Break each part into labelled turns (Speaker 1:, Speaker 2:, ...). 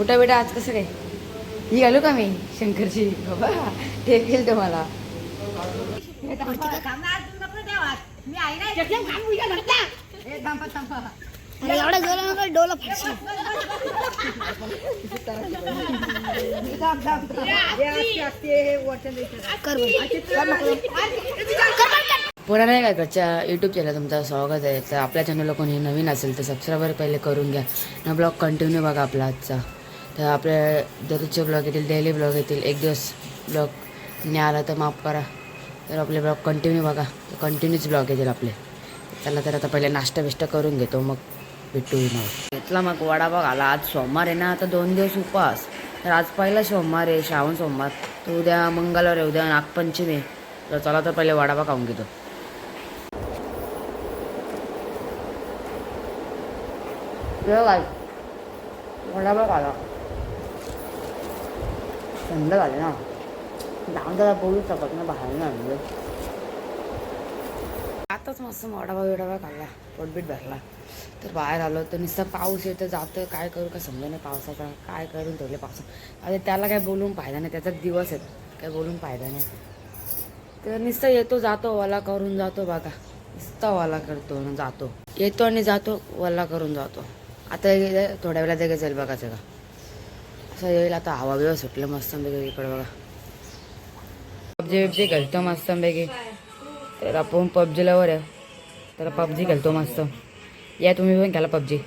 Speaker 1: बुटा बेटा आज कसं काय? ही घालू का मी शंकरची? बाबा ठेक येईल तुम्हाला.
Speaker 2: अरे एवढा जोरा नका डोला फाडशील. कर बरं.
Speaker 1: पुन्हा नाही काय घरच्या यूट्यूब चॅनल तुमचं स्वागत आहे? तर आपल्या चॅनलला कोणी नवीन असेल तर सबस्क्राईबर पहिले करून घ्या. ना ब्लॉग कंटिन्यू बघा आपला आजचा. तर आपल्या दररोजचे ब्लॉग येतील डेली ब्लॉग येतील. एक दिवस ब्लॉग नाही आला तर माफ करा. तर आपले ब्लॉग कंटिन्यू बघा. कंटिन्यूच ब्लॉग येतील आपले. चला तर आता पहिले नाश्ता बिष्टा करून घेतो. मग भेटू मग घेतला मग वडापाव आला आज सोमवार आहे ना आता दोन दिवस उपवास. तर आज पहिला सोमवार आहे श्रावण सोमवार. तर उद्या मंगळवार आहे उद्या नागपंचमी आहे. तर चला तर पहिले वडापाव खाऊन घेतो. वडापाव आला. थंड झाले ना। जाऊन त्याला बोलू शकत ना बाहेर ना म्हणजे आताच मस्त वडापाव विडावा खाल्ला पोटबीट भरला. तर बाहेर आलो तर नुसतं पाऊस येतं जातं काय करू का समजा नाही पावसाचा. काय करून ठेवले पावसा आता त्याला काय बोलून फायदा नाही त्याचा दिवस आहेत काय बोलून फायदा नाही. तर नुसतं येतो जातो वाला करून जातो बघा. नुसता वाला करतो जातो. येतो आणि जातो वाला करून जातो. आता हे थोड्या वेळा एक जाईल बघा सगळं. असा येईल आता हवा बिवा सुटलं मस्त इकडे बघा. पबजी बिबजी घालतो मस्त पैकी तर आपण पबजीला लवर आहे. तर पबजी खेळतो मस्त. या तुम्ही पण खेळा पबजी.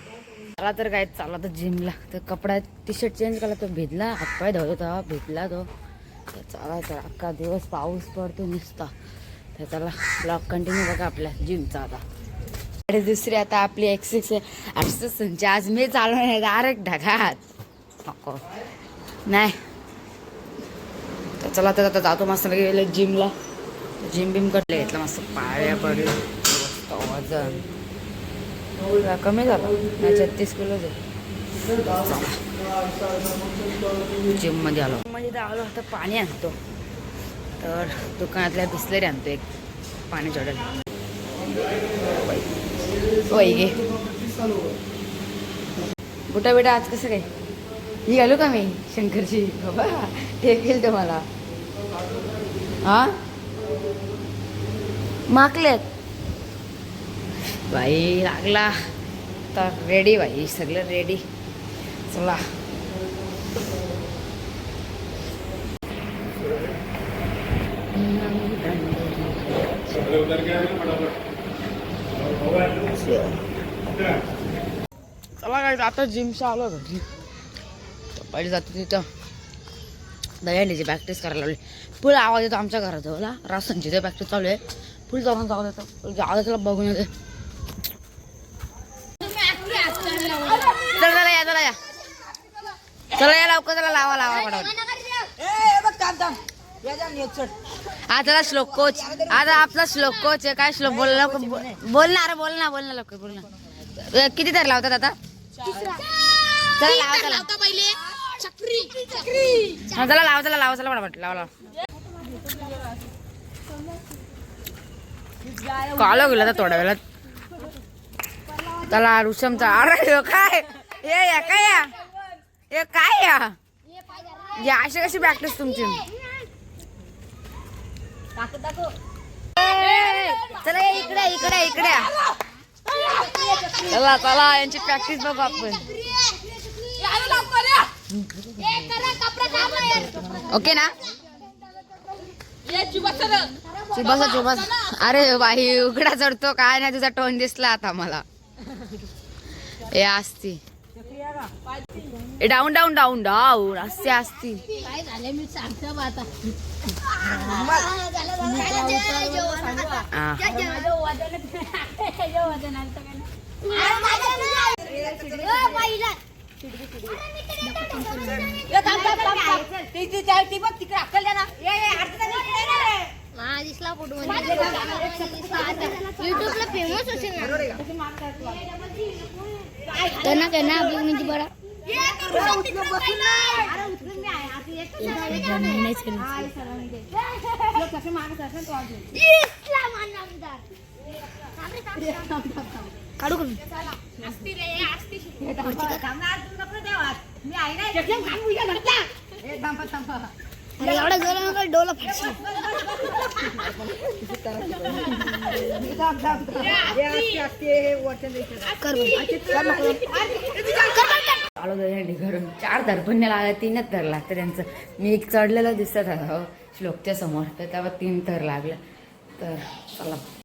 Speaker 1: चला तर काय चालला तर जिमला तर कपडा टी शर्ट चेंज केला तो भिजला हातपाय धवत होता भिजला तो. तर चला तर अख्खा दिवस पाऊस पडतो नुसता. तर चला ब्लॉग कंटिन्यू बघा आपल्या जिमचा आता. आणि दुसरी आता आपली एक्सेस एक्सरसाइजची आज मी चालवणार नाही डायरेक्ट ढगात. नको नाही तर चला तर आता जातो मस्त गेले जिमला जिम बिम कटले घेतलं मस्त पाया पडले. मस्त वजन. कमी झालं. नाही छत्तीस किलो जिममध्ये आलो. म्हणजे आलो आता पाणी आणतो. तर दुकानातल्या बिस्लरी आणतो एक. पाणी चढेल. वैगे गे. बुटा बेटा आज कसं काय? ही आलो का मी? शंकरची बाबा ठेक तुम्हाला. हा माकलेत. बाई लागला. तर रेडी बाई सगळं रेडी चला. चला काय आता जिमच्या आलो घरी. पहिले जातो तिथं. दह्यांडीची प्रॅक्टिस करायला लावली पुढे आवाज येतो आमच्या घरात मला रासांची ते प्रॅक्टिस चालू आहे. पुढे जाऊन जाऊ देतो जाऊ त्याला बघून येते. चला चला या चला या. चला या लवकर चला लावा लावा हा चला श्लोक कोच. आता आपला श्लोक कोच आहे. काय श्लोक? बोल लवकर बोल- बोल ना अरे बोल ना बोल ना लवकर बोल ना. किती तर लावतात आता? चला लावा चला. हा चला लावा चला लावा चला पटापट लावा लावा. कालो गेला तर थोड्या वेळात त्याला ऋषमचा. अरे काय? हे या काय या? हे काय या? या अशी कशी प्रॅक्टिस तुमची? चला इकडे इकडे इकडे. चला चला यांची प्रॅक्टिस बघू आपण. ओके ना? चिबासा चिबास अरे बाई उघडा चढतो. काय नाही तुझा टोन दिसला आता मला. ए असती डाऊन डाऊन डाऊन डाऊन असते असती
Speaker 2: काय झाले मी सांगतो बा आता
Speaker 1: हा.
Speaker 2: दिसला फोटो युट्यूबला फेमस असेल ना त्यांना त्यांना अभिमानीची बडा काढू करून अरे एवढा जोर नका डोला
Speaker 1: आलो घरून. चार दरपण्या लागला तीनच थर लागतं त्यांचं. मी एक चढलेलं दिसत हो. श्लोकच्या समोर. तर त्यावर तीन थर लागलं. तर चला.